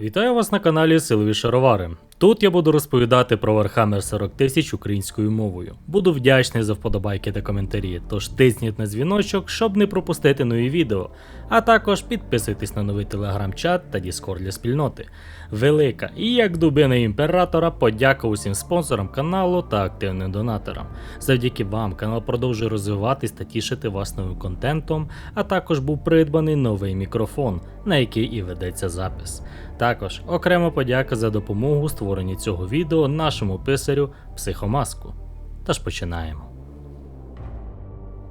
Вітаю вас на каналі Силові Шаровари. Тут я буду розповідати про Warhammer 40 тисяч українською мовою. Буду вдячний за вподобайки та коментарі, тож тисніть на дзвіночок, щоб не пропустити нові відео. А також підписуйтесь на новий телеграм-чат та Discord для спільноти. Велика і як дубина імператора, подяка усім спонсорам каналу та активним донаторам. Завдяки вам канал продовжує розвиватись та тішити вас новим контентом, а також був придбаний новий мікрофон, на який і ведеться запис. Також окрема подяка за допомогу у створенні цього відео нашому писарю Психомаску. Тож починаємо.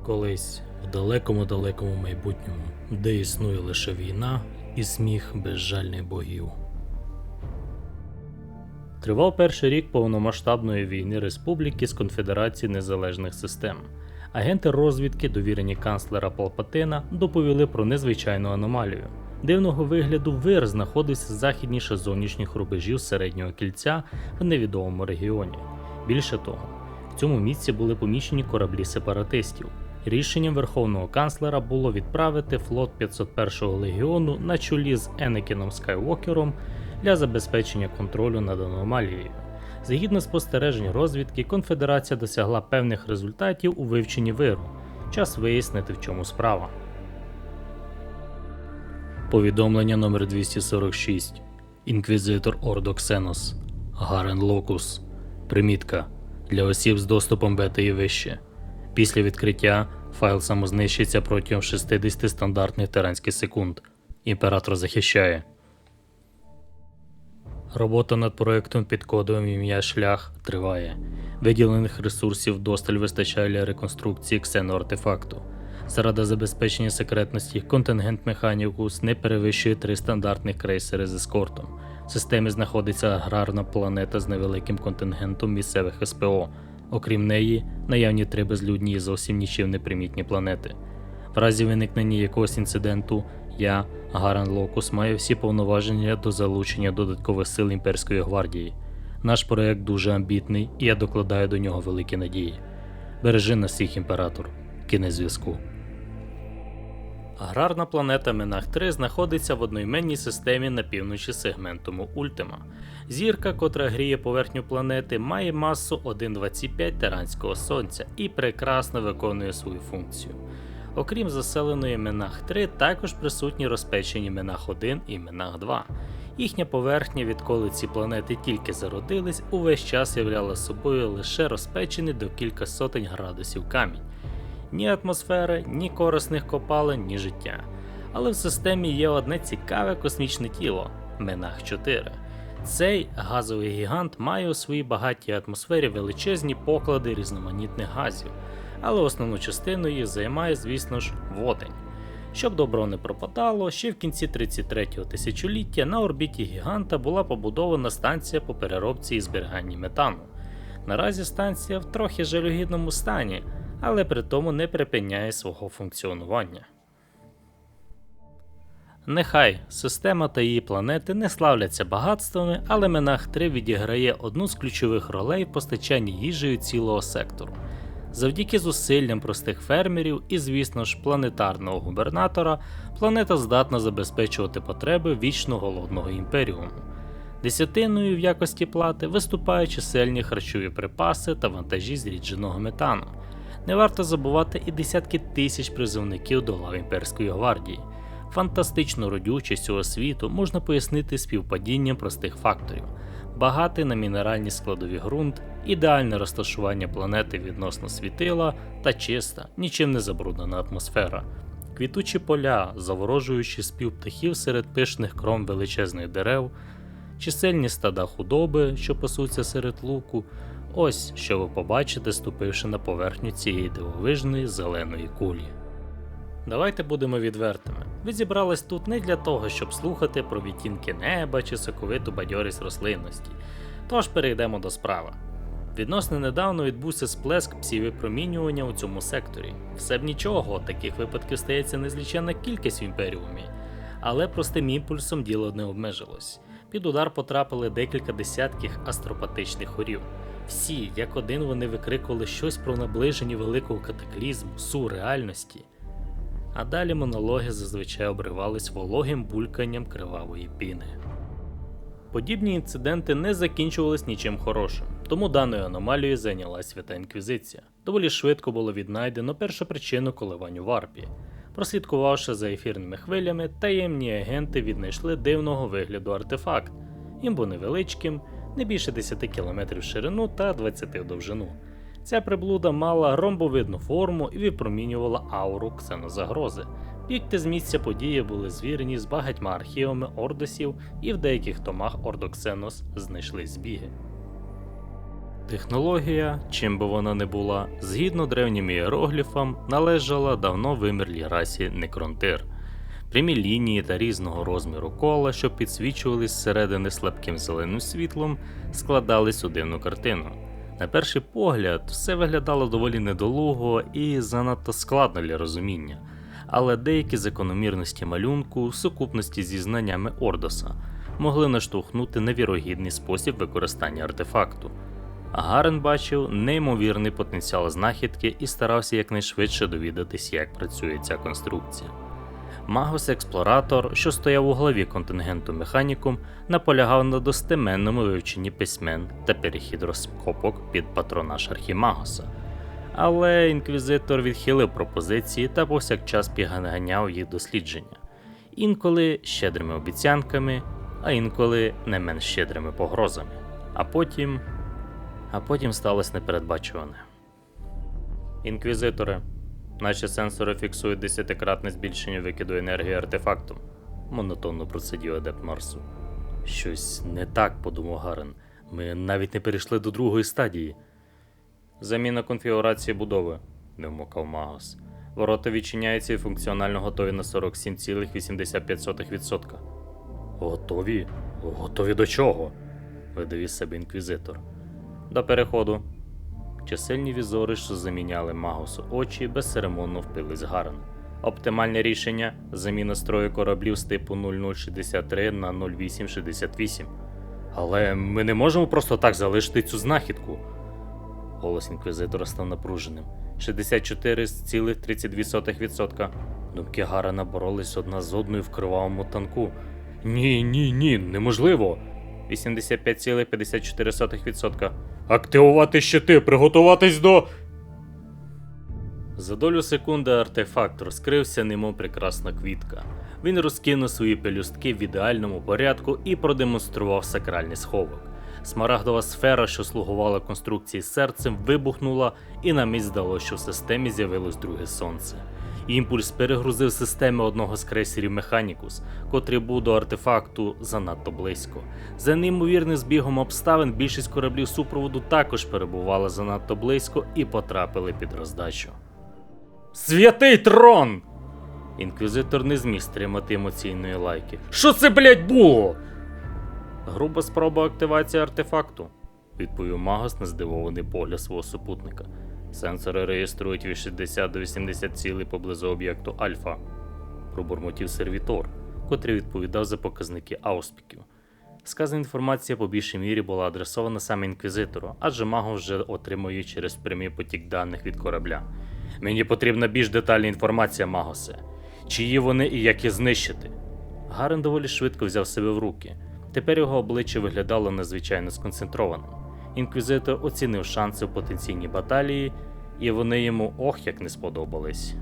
Колись в далекому-далекому майбутньому, де існує лише війна і сміх безжальних богів. Тривав перший рік повномасштабної війни Республіки з Конфедерації Незалежних Систем. Агенти розвідки, довірені канцлера Палпатина, доповіли про незвичайну аномалію. Дивного вигляду вир знаходився західніше зовнішніх рубежів середнього кільця в невідомому регіоні. Більше того, в цьому місці були поміщені кораблі сепаратистів. Рішенням верховного канцлера було відправити флот 501-го легіону на чолі з Енекіном Скайуокером для забезпечення контролю над аномалією. Згідно спостережень розвідки, конфедерація досягла певних результатів у вивченні виру. Час вияснити, в чому справа. Повідомлення номер 246 Інквізитор Ордо Ксенос Гарен Локус. Примітка для осіб з доступом бета і вище. Після відкриття файл самознищиться протягом 60 стандартних тиранських секунд. Імператор захищає. Робота над проектом під кодовим ім'я Шлях триває. Виділених ресурсів досталь вистачає для реконструкції ксеноартефакту. Заради забезпечення секретності контингент Механікус не перевищує три стандартних крейсери з ескортом. В системі знаходиться аграрна планета з невеликим контингентом місцевих СПО. Окрім неї, наявні три безлюдні і зовсім нічим не примітні планети. В разі виникнення якогось інциденту, я, Гаран Локус, маю всі повноваження до залучення додаткових сил імперської гвардії. Наш проект дуже амбітний, і я докладаю до нього великі надії. Бережи нас всіх імператор. Кінець зв'язку. Аграрна планета Менах 3 знаходиться в одноіменній системі на півночі сегментуму Ультима. Зірка, котра гріє поверхню планети, має масу 1,25 теранського сонця і прекрасно виконує свою функцію. Окрім заселеної Менах 3, також присутні розпечені Менах 1 і Менах 2. Їхня поверхня, відколи ці планети тільки зародились, увесь час являла собою лише розпечений до кілька сотень градусів камінь ні атмосфери, ні корисних копалин, ні життя. Але в системі є одне цікаве космічне тіло Менах 4. Цей газовий гігант має у своїй багатій атмосфері величезні поклади різноманітних газів, але основну частину її займає, звісно ж, водень. Щоб добро не пропадало, ще в кінці 33-го тисячоліття на орбіті гіганта була побудована станція по переробці і зберіганні метану. Наразі станція в трохи жалюгідному стані, але при тому не припиняє свого функціонування. Нехай система та її планети не славляться багатствами, але Менах 3 відіграє одну з ключових ролей в постачанні їжею цілого сектору. Завдяки зусиллям простих фермерів і, звісно ж, планетарного губернатора, планета здатна забезпечувати потреби вічно голодного імперіуму. Десятиною в якості плати виступають чисельні харчові припаси та вантажі зрідженого метану. Не варто забувати і десятки тисяч призовників до лав імперської гвардії. Фантастичну родючість цього світу можна пояснити співпадінням простих факторів: багатий на мінеральні складові ґрунт, ідеальне розташування планети відносно світила та чиста, нічим не забруднена атмосфера. Квітучі поля, заворожуючи спів птахів серед пишних кром величезних дерев, чисельні стада худоби, що пасуться серед луку, Ось що ви побачите, ступивши на поверхню цієї дивовижної зеленої кулі. Давайте будемо відвертими. Ви зібрались тут не для того, щоб слухати про відтінки неба чи соковиту бадьорість рослинності. Тож перейдемо до справи. Відносно недавно відбувся сплеск псівипромінювання у цьому секторі. Все б нічого, таких випадків стається незліченна кількість в імперіумі, але простим імпульсом діло не обмежилось. Під удар потрапили декілька десятків астропатичних хорів. Всі, як один, вони викрикували щось про наближення великого катаклізму, сюрреальності. А далі монологи зазвичай обривались вологим бульканням кривавої піни. Подібні інциденти не закінчувались нічим хорошим, тому даною аномалією зайнялась свята інквізиція. Доволі швидко було віднайдено першу причину коливань у варпі. Прослідкувавши за ефірними хвилями, таємні агенти віднайшли дивного вигляду артефакт. Їм був невеличким, не більше 10 км в ширину та 20 в довжину. Ця приблуда мала ромбовидну форму і випромінювала ауру ксенозагрози. Пікти з місця події були звірені з багатьма архівами ордосів, і в деяких томах Ордоксенос знайшли збіги. Технологія, чим би вона не була, згідно древнім іерогліфам, належала давно вимерлій расі Некронтир. Прямі лінії та різного розміру кола, що підсвічувались зсередини слабким зеленим світлом, складались у дивну картину. На перший погляд, все виглядало доволі недолуго і занадто складно для розуміння, але деякі закономірності малюнку в сукупності зі знаннями Ордоса могли наштовхнути на вірогідний спосіб використання артефакту. Гарен бачив неймовірний потенціал знахідки і старався якнайшвидше довідатись, як працює ця конструкція. Магос-експлоратор, що стояв у главі контингенту механікум, наполягав на достеменному вивченні письмен та перехід розкопок під патронаж Архімагоса. Але інквізитор відхилив пропозиції та повсякчас підганяв їх дослідження. Інколи щедрими обіцянками, а інколи не менш щедрими погрозами. А потім. А потім сталося непередбачуване. Інквізитори, Наші сенсори фіксують десятикратне збільшення викиду енергії артефактом, монотонно процедів адепт Марсу. Щось не так, подумав Гарен. Ми навіть не перейшли до другої стадії. Заміна конфігурації будови, не вмокав Магос. Ворота відчиняються і функціонально готові на 47,85%. Готові? Готові до чого? видавів себе інквізитор. До переходу. Чисельні візори, що заміняли Магусу очі, безцеремонно впились Гарн. Оптимальне рішення заміна строю кораблів з типу 0063 на 0868. Але ми не можемо просто так залишити цю знахідку. Голос інквізитора став напруженим. 64,32%. Думки Гарана боролись одна з одною в кривавому танку. Ні, ні, ні, неможливо. 85,54%. Активувати щити, приготуватись до. За долю секунди артефакт розкрився, немов прекрасна квітка. Він розкинув свої пелюстки в ідеальному порядку і продемонстрував сакральний сховок. Смарагдова сфера, що слугувала конструкції серцем, вибухнула, і на мить здалося, що в системі з'явилось друге сонце. Імпульс перегрузив системи одного з крейсерів Механікус, котрий був до артефакту занадто близько. За неймовірним збігом обставин більшість кораблів супроводу також перебувала занадто близько і потрапили під роздачу. Святий трон! Інквізитор не зміг стримати емоційної лайки. Що це, блять, було? Груба спроба активації артефакту, відповів Магос на здивований погляд свого супутника. Сенсори реєструють від 60 до 80 цілей поблизу об'єкту Альфа, пробурмотів сервітор, котрий відповідав за показники ауспіків. Сказана інформація по більшій мірі була адресована саме інквізитору, адже Маго вже отримує через прямий потік даних від корабля. Мені потрібна більш детальна інформація, Магосе. Чиї вони і як їх знищити? Гарен доволі швидко взяв себе в руки. Тепер його обличчя виглядало надзвичайно сконцентрованим. Інквізитор оцінив шанси в потенційній баталії, і вони йому ох як не сподобались.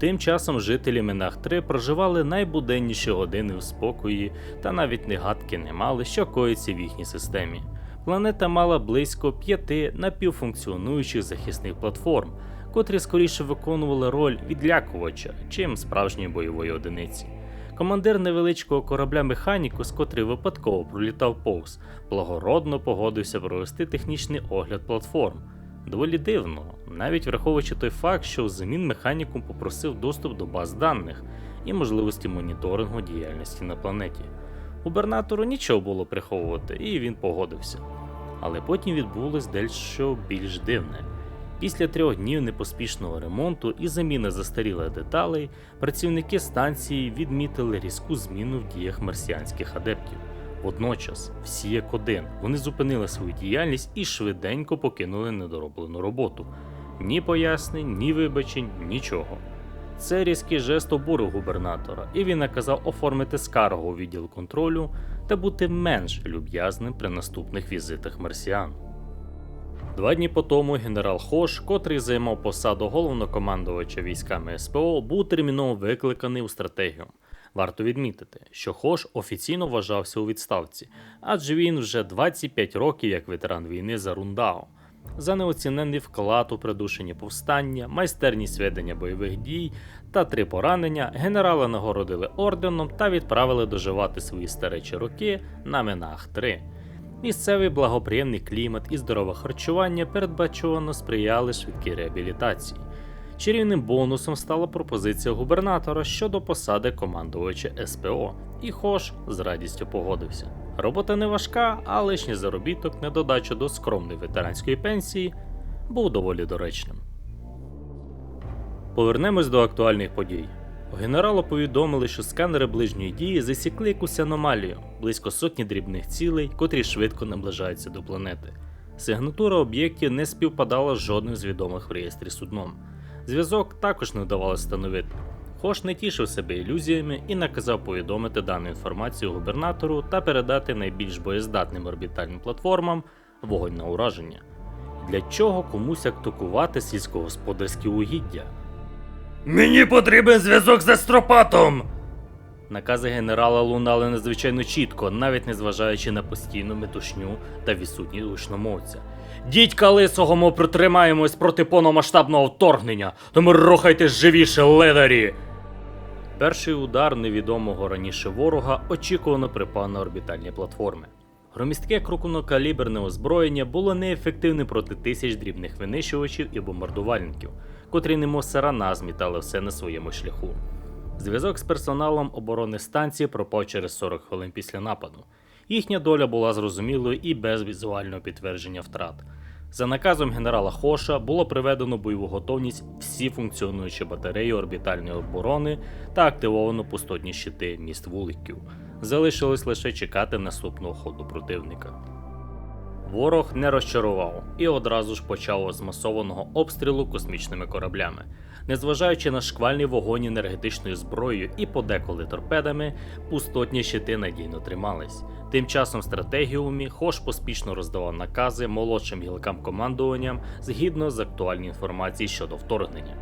Тим часом жителі Минах 3 проживали найбуденніші години в спокої та навіть не гадки не мали, що коїться в їхній системі. Планета мала близько п'яти напівфункціонуючих захисних платформ, котрі скоріше виконували роль відлякувача, чим справжньої бойової одиниці. Командир невеличкого корабля Механікус, котрий випадково пролітав повз, благородно погодився провести технічний огляд платформ. Доволі дивно, навіть враховуючи той факт, що взамін механікум попросив доступ до баз даних і можливості моніторингу діяльності на планеті. Губернатору нічого було приховувати, і він погодився. Але потім відбулось дещо більш дивне. Після трьох днів непоспішного ремонту і заміни застарілих деталей, працівники станції відмітили різку зміну в діях марсіанських адептів. Водночас, всі як один, вони зупинили свою діяльність і швиденько покинули недороблену роботу. Ні пояснень, ні вибачень, нічого. Це різкий жест обурив губернатора, і він наказав оформити скаргу у відділ контролю та бути менш люб'язним при наступних візитах марсіан. Два дні по тому генерал Хош, котрий займав посаду головнокомандувача військами СПО, був терміново викликаний у стратегію. Варто відмітити, що Хош офіційно вважався у відставці, адже він вже 25 років як ветеран війни за Рундао. За неоцінений вклад у придушення повстання, майстерність ведення бойових дій та три поранення генерала нагородили орденом та відправили доживати свої старечі роки на Менах 3. Місцевий благоприємний клімат і здорове харчування передбачувано сприяли швидкій реабілітації. Чарівним бонусом стала пропозиція губернатора щодо посади командувача СПО, і Хош з радістю погодився. Робота не важка, а лишній заробіток на додачу до скромної ветеранської пенсії був доволі доречним. Повернемось до актуальних подій. У генерала повідомили, що сканери ближньої дії засікли якусь аномалію близько сотні дрібних цілей, котрі швидко наближаються до планети. Сигнатура об'єктів не співпадала з жодним з відомих в реєстрі судном. Зв'язок також не вдавалося встановити. Хош не тішив себе ілюзіями і наказав повідомити дану інформацію губернатору та передати найбільш боєздатним орбітальним платформам вогонь на ураження. Для чого комусь атакувати сільськогосподарські угіддя? Мені потрібен зв'язок з астропатом. Накази генерала лунали надзвичайно чітко, навіть незважаючи на постійну метушню та відсутність гучномовця. Дідька лисого ми притримаємось проти повномасштабного вторгнення, тому рухайтесь живіше, ледарі. Перший удар невідомого раніше ворога очікувано припав на орбітальні платформи. Громістке крупнокаліберне озброєння було неефективним проти тисяч дрібних винищувачів і бомбардувальників, котрі немов сарана змітали все на своєму шляху. Зв'язок з персоналом оборони станції пропав через 40 хвилин після нападу. Їхня доля була зрозумілою і без візуального підтвердження втрат. За наказом генерала Хоша було приведено бойову готовність всі функціонуючі батареї орбітальної оборони та активовано пустотні щити міст вуликів. Залишилось лише чекати наступного ходу противника. Ворог не розчарував і одразу ж почав з масованого обстрілу космічними кораблями. Незважаючи на шквальний вогонь енергетичною зброєю і подеколи торпедами, пустотні щити надійно тримались. Тим часом стратегіумі Хош поспішно роздавав накази молодшим гілкам командуванням згідно з актуальною інформацією щодо вторгнення.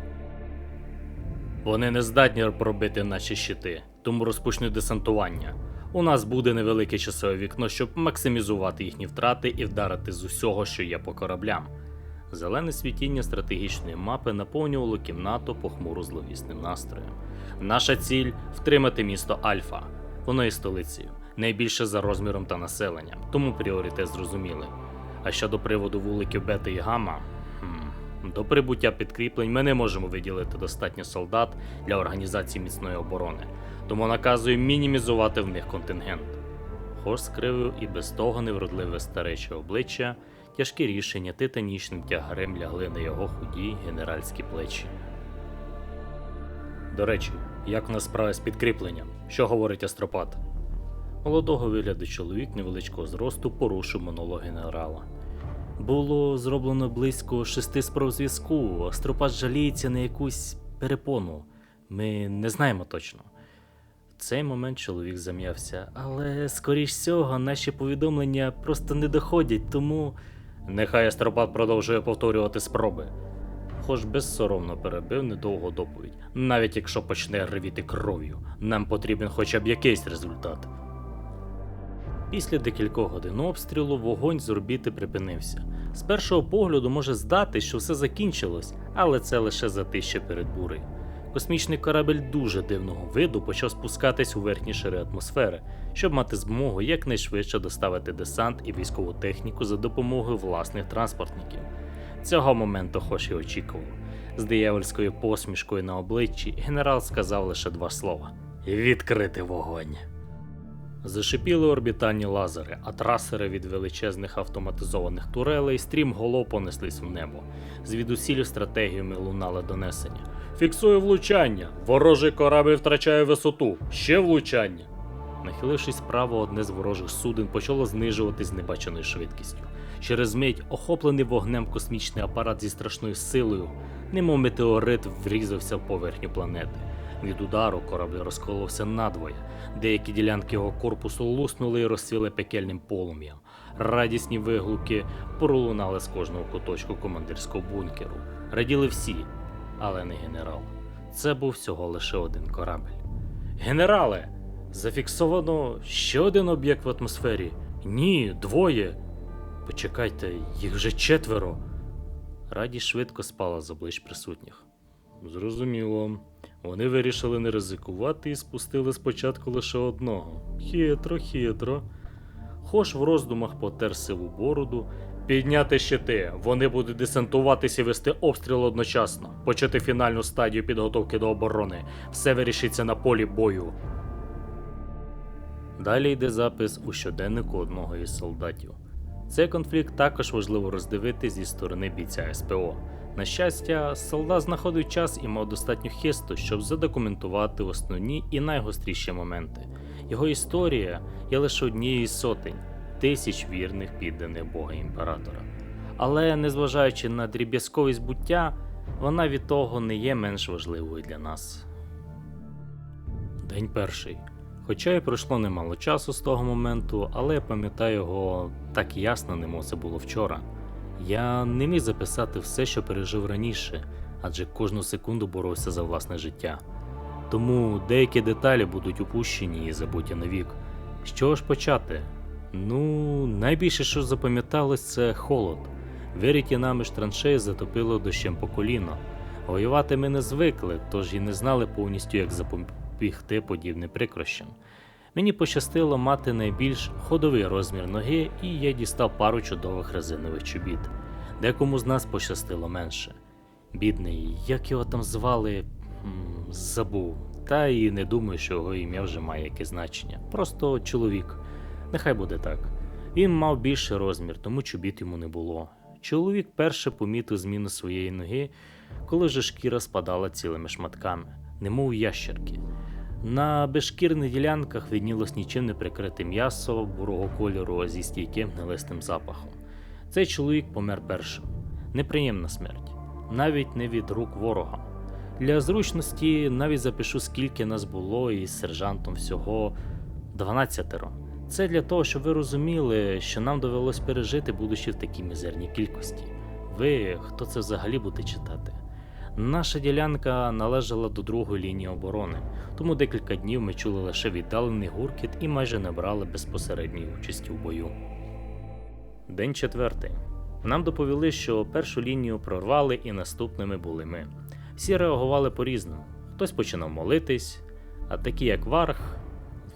Вони не здатні пробити наші щити, тому розпочнуть десантування. У нас буде невелике часове вікно, щоб максимізувати їхні втрати і вдарити з усього, що є по кораблям. Зелене світіння стратегічної мапи наповнювало кімнату похмуро зловісним настроєм. Наша ціль втримати місто Альфа. Воно є столицею, найбільше за розміром та населенням, тому пріоритет зрозумілий. А щодо приводу вуликів Бета і Гамма, хм, до прибуття підкріплень ми не можемо виділити достатньо солдат для організації міцної оборони, тому наказую мінімізувати в них контингент. Хош скривив і без того невродливе старече обличчя, тяжкі рішення титанічним тягарем лягли на його худі генеральські плечі. До речі, як у нас справи з підкріпленням? Що говорить Астропат? Молодого вигляду чоловік невеличкого зросту порушив монолог генерала. Було зроблено близько шести спроб зв'язку. Астропат жаліється на якусь перепону. Ми не знаємо точно. Цей момент чоловік зам'явся, але, скоріш всього, наші повідомлення просто не доходять, тому. Нехай Астропат продовжує повторювати спроби. Хоч безсоромно перебив недовго доповідь, навіть якщо почне ревіти кров'ю, нам потрібен хоча б якийсь результат. Після декількох годин обстрілу вогонь з орбіти припинився. З першого погляду може здатись, що все закінчилось, але це лише затище перед бурею. Космічний корабель дуже дивного виду почав спускатись у верхні шари атмосфери, щоб мати змогу якнайшвидше доставити десант і військову техніку за допомогою власних транспортників. Цього моменту Хош і очікував. З диявольською посмішкою на обличчі генерал сказав лише два слова: Відкрити вогонь. Зашипіли орбітальні лазери, а трасери від величезних автоматизованих турелей стрім голов понеслись в небо. Звідусіль стратегіями лунали донесення. Фіксує влучання! Ворожий корабель втрачає висоту. Ще влучання. Нахилившись вправо, одне з ворожих суден почало знижуватись з небаченою швидкістю. Через мить охоплений вогнем космічний апарат зі страшною силою, немов метеорит врізався в поверхню планети. Від удару корабль розколовся надвоє. Деякі ділянки його корпусу луснули і розцвіли пекельним полум'ям. Радісні вигуки пролунали з кожного куточку командирського бункеру. Раділи всі, але не генерал. Це був всього лише один корабль. Генерале! Зафіксовано ще один об'єкт в атмосфері. Ні, двоє. Почекайте, їх вже четверо. Радість швидко спала з облич присутніх. Зрозуміло. Вони вирішили не ризикувати і спустили спочатку лише одного. Хитро, хитро. Хош в роздумах потер сиву бороду. Підняти щити. Вони будуть десантуватися і вести обстріл одночасно. Почати фінальну стадію підготовки до оборони. Все вирішиться на полі бою. Далі йде запис у щоденнику одного із солдатів. Цей конфлікт також важливо роздивити зі сторони бійця СПО. На щастя, солдат знаходив час і мав достатньо хисту, щоб задокументувати основні і найгостріші моменти. Його історія є лише однією із сотень тисяч вірних підданих Бога імператора. Але незважаючи на дріб'язковість буття, вона від того не є менш важливою для нас. День перший. Хоча й пройшло немало часу з того моменту, але я пам'ятаю його так ясно, немов це було вчора. Я не міг записати все, що пережив раніше, адже кожну секунду боровся за власне життя. Тому деякі деталі будуть упущені і забуті навік. З чого ж почати? Ну, найбільше, що запам'яталось, це холод. Виріті нами ж траншеї затопило дощем по коліно. Воювати ми не звикли, тож і не знали повністю, як запобігти подібним прикрощам. Мені пощастило мати найбільш ходовий розмір ноги, і я дістав пару чудових резинових чобіт. Декому з нас пощастило менше. Бідний, як його там звали, забув. Та і не думаю, що його ім'я вже має якесь значення. Просто чоловік. Нехай буде так. Він мав більший розмір, тому чобіт йому не було. Чоловік перше помітив зміну своєї ноги, коли вже шкіра спадала цілими шматками, немов ящерки. На безшкірних ділянках виднілось нічим не прикрите м'ясо бурого кольору зі стійким гнилистим запахом. Цей чоловік помер першим. Неприємна смерть, навіть не від рук ворога. Для зручності навіть запишу, скільки нас було із сержантом всього 12. Це для того, щоб ви розуміли, що нам довелось пережити, будучи в такій мізерній кількості. Ви, хто це взагалі буде читати? Наша ділянка належала до другої лінії оборони, тому декілька днів ми чули лише віддалений гуркіт і майже не брали безпосередньої участі в бою. День четвертий. Нам доповіли, що першу лінію прорвали і наступними були ми. Всі реагували по-різному. Хтось починав молитись, а такі як Варх,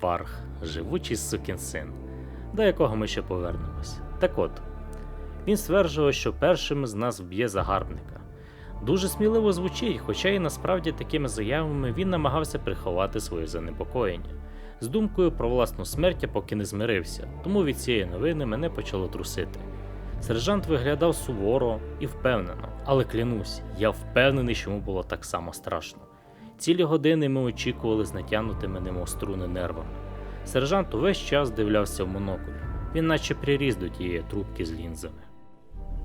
Варх, живучий сукін син, до якого ми ще повернемось. Так от, він стверджував, що першим з нас вб'є загарбника. Дуже сміливо звучить, хоча і насправді такими заявами він намагався приховати своє занепокоєння. З думкою про власну смерть я поки не змирився, тому від цієї новини мене почало трусити. Сержант виглядав суворо і впевнено, але клянусь, я впевнений, що йому було так само страшно. Цілі години ми очікували з натягнутими немов струни нервами. Сержант увесь час дивлявся в монокль, він наче приріс до тієї трубки з лінзами.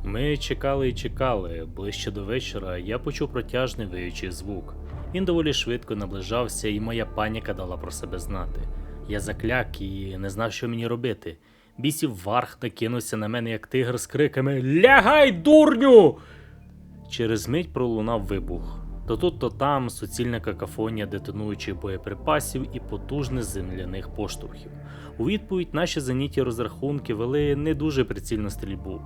Ми чекали і чекали. Ближче до вечора я почув протяжний виючий звук. Він доволі швидко наближався, і моя паніка дала про себе знати. Я закляк і не знав, що мені робити. Бісів варх накинувся на мене, як тигр з криками Лягай, дурню! Через мить пролунав вибух. То тут, то там суцільна какафонія детонуючих боєприпасів і потужних земляних поштовхів. У відповідь наші зеніті розрахунки вели не дуже прицільну стрільбу.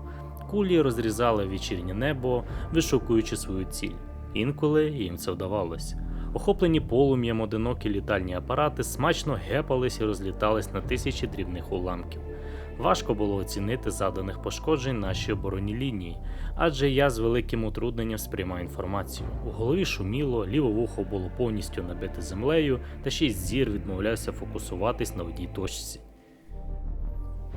Кулі розрізали вечірнє небо, вишукуючи свою ціль. Інколи їм це вдавалось. Охоплені полум'ям одинокі літальні апарати смачно гепались і розлітались на тисячі дрібних уламків. Важко було оцінити заданих пошкоджень нашій оборонній лінії, адже я з великим утрудненням сприймав інформацію. У голові шуміло, ліве вухо було повністю набите землею, та ще й зір відмовлявся фокусуватись на одній точці.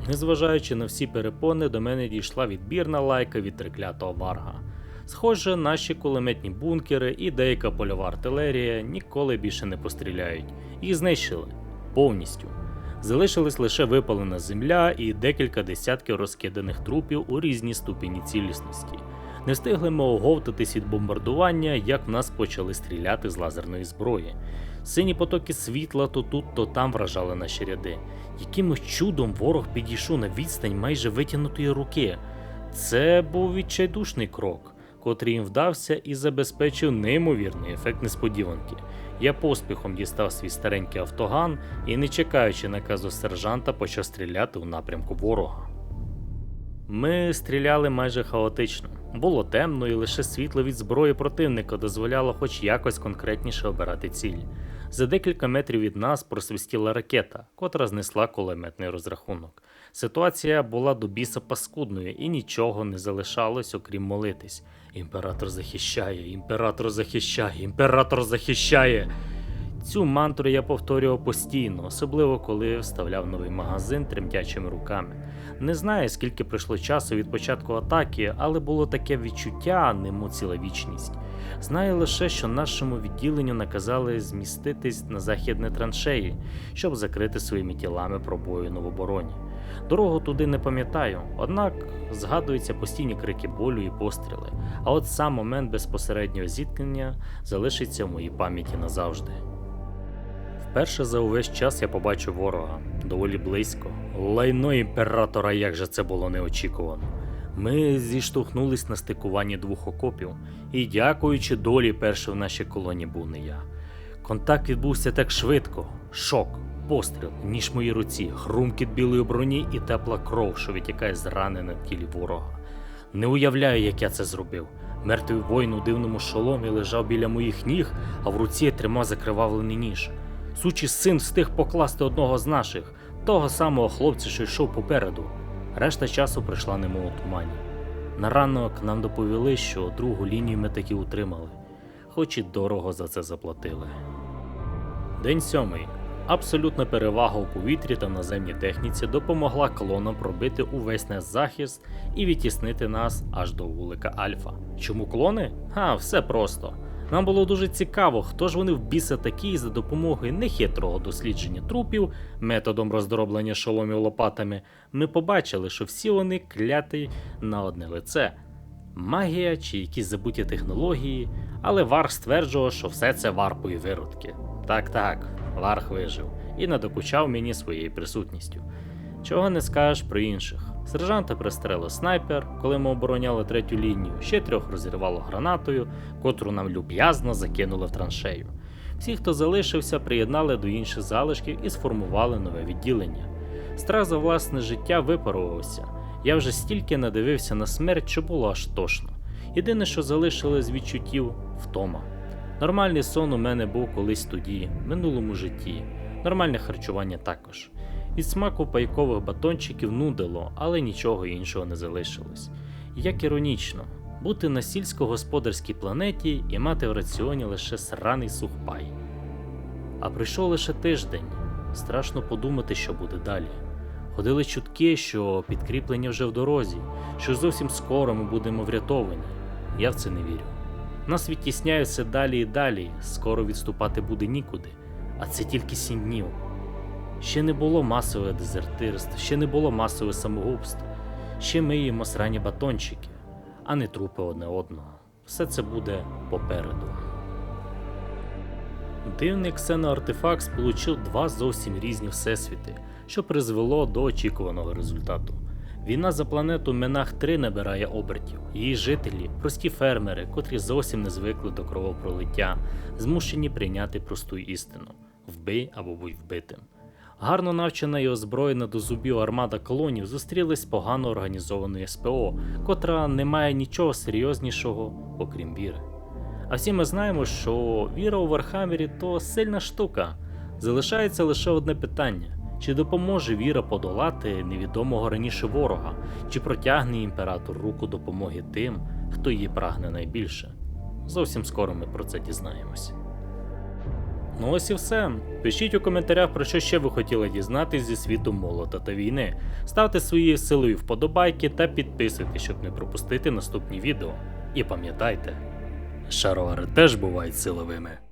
Незважаючи на всі перепони, до мене дійшла відбірна лайка від треклятого варга. Схоже, наші кулеметні бункери і деяка польова артилерія ніколи більше не постріляють. Їх знищили повністю. Залишилась лише випалена земля і декілька десятків розкиданих трупів у різній ступені цілісності. Не встигли ми оговтатись від бомбардування, як в нас почали стріляти з лазерної зброї. Сині потоки світла то тут, то там вражали наші ряди. Якимось чудом ворог підійшов на відстань майже витягнутої руки. Це був відчайдушний крок, котрий їм вдався і забезпечив неймовірний ефект несподіванки. Я поспіхом дістав свій старенький автоган і, не чекаючи наказу сержанта, почав стріляти у напрямку ворога. Ми стріляли майже хаотично. Було темно, і лише світло від зброї противника дозволяло хоч якось конкретніше обирати ціль. За декілька метрів від нас просвистіла ракета, котра знесла кулеметний розрахунок. Ситуація була до біса паскудною, і нічого не залишалось, окрім молитись. Імператор захищає, імператор захищає, імператор захищає. Цю мантру я повторював постійно, особливо коли вставляв новий магазин тремтячими руками. Не знаю, скільки пройшло часу від початку атаки, але було таке відчуття, нему ціла вічність. Знаю лише, що нашому відділенню наказали зміститись на західне траншеї, щоб закрити своїми тілами пробоїну в обороні. Дорогу туди не пам'ятаю, однак згадуються постійні крики болю і постріли, а от сам момент безпосереднього зіткнення залишиться в моїй пам'яті назавжди. Вперше за увесь час я побачив ворога доволі близько. Лайно імператора, як же це було неочікувано. Ми зіштовхнулись на стикуванні двох окопів, і дякуючи долі, перший в нашій колоні був не я. Контакт відбувся так швидко, шок, постріл, ніж в моїй руці, хрумкіт білої броні і тепла кров, що витікає з рани на тілі ворога. Не уявляю, як я це зробив. Мертвий воїн у дивному шоломі лежав біля моїх ніг, а в руці тримав закривавлений ніж. Сучий син встиг покласти одного з наших, того самого хлопця, що йшов попереду. Решта часу прийшла немов у тумані. На ранок нам доповіли, що другу лінію ми таки утримали, хоч і дорого за це заплатили. День сьомий. Абсолютна перевага у повітрі та наземній техніці допомогла клонам пробити увесь наш захист і відтіснити нас аж до вулика Альфа. Чому клони? А, все просто. Нам було дуже цікаво, хто ж вони в біса такі за допомогою нехитрого дослідження трупів, методом роздроблення шоломів лопатами, ми побачили, що всі вони кляті на одне лице. Магія чи якісь забуті технології, але Варх стверджував, що все це варпові виродки. Так, так, Варх вижив і надокучав мені своєю присутністю. Чого не скажеш про інших. Сержанта пристрелив снайпер, коли ми обороняли третю лінію, ще трьох розірвало гранатою, котру нам люб'язно закинули в траншею. Всі, хто залишився, приєднали до інших залишків і сформували нове відділення. Страх за власне життя випарувався. Я вже стільки надивився на смерть, що було аж тошно. Єдине, що залишилось з відчуттів втома. Нормальний сон у мене був колись тоді, в минулому житті. Нормальне харчування також. Від смаку пайкових батончиків нудило, але нічого іншого не залишилось. Як іронічно, бути на сільськогосподарській планеті і мати в раціоні лише сраний сухпай. А пройшов лише тиждень. Страшно подумати, що буде далі. Ходили чутки, що підкріплення вже в дорозі, що зовсім скоро ми будемо врятовані. Я в це не вірю. Нас відтісняють все далі і далі, скоро відступати буде нікуди, а це тільки сім днів. Ще не було масового дезертирства, ще не було масового самогубства, ще ми їмо срані батончики, а не трупи одне одного. Все це буде попереду. Дивний ксеноартефакт сполучив два зовсім різні всесвіти, що призвело до очікуваного результату. Війна за планету Менах 3 набирає обертів. Її жителі, прості фермери, котрі зовсім не звикли до кровопролиття, змушені прийняти просту істину: вбий або будь вбитим. Гарно навчена і озброєна до зубів армада колонів зустрілись погано організованою СПО, котра не має нічого серйознішого, окрім віри. А всі ми знаємо, що віра у Вархаммері то сильна штука. Залишається лише одне питання: чи допоможе віра подолати невідомого раніше ворога, чи протягне імператор руку допомоги тим, хто її прагне найбільше? Зовсім скоро ми про це дізнаємось. Ну ось і все. Пишіть у коментарях, про що ще ви хотіли дізнатись зі світу молота та війни. Ставте свої силові вподобайки та підписуйтесь, щоб не пропустити наступні відео. І пам'ятайте, шаровари теж бувають силовими.